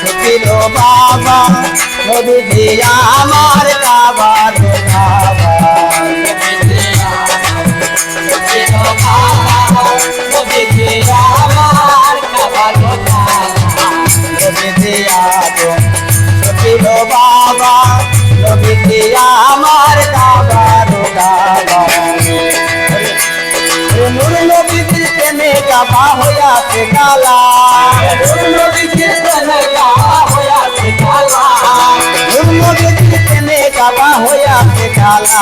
সুখিল বাবা নবীজি আমার কাবা কাবা নবীজি আদম সুখিল বাবা নবীজি আমার কাবা কাবা নবীজি আদম সুখিল বাবা নবীজি আমার কাবা কাবা নূর নবীজির প্রেমে হইয়াছে কালা।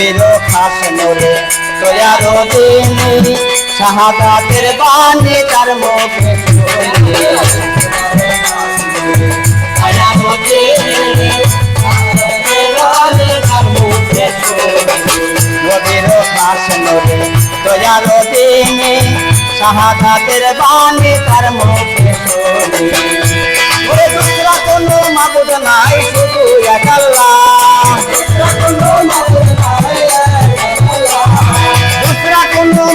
নবীর খাস নরে। তৈয়ার দিনে শাহাদাতের বাণী তার মুখে শুনি খাস নরে তৈয়ার দিনে শাহাদাতের বাণী তার মুখে শুনি কোনো মাবুদ নাই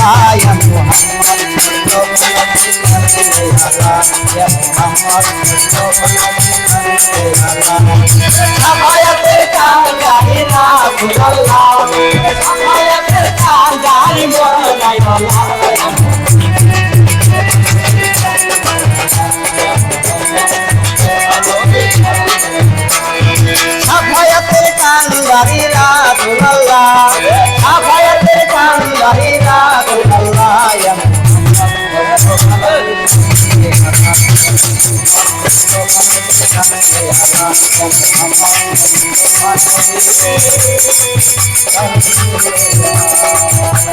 নবী সাল্লাল্লাহু সাফায়াতের কাম গাহি না খুদাল্লাহ সাফায়াতের কাম গাহি মোলাই আল্লাহ সাফায়াতের কান্দারি রাসূলুল্লাহ সাফায়াতের কান্দারি রাসূলুল্লাহ ইয়া মুহাম্মদ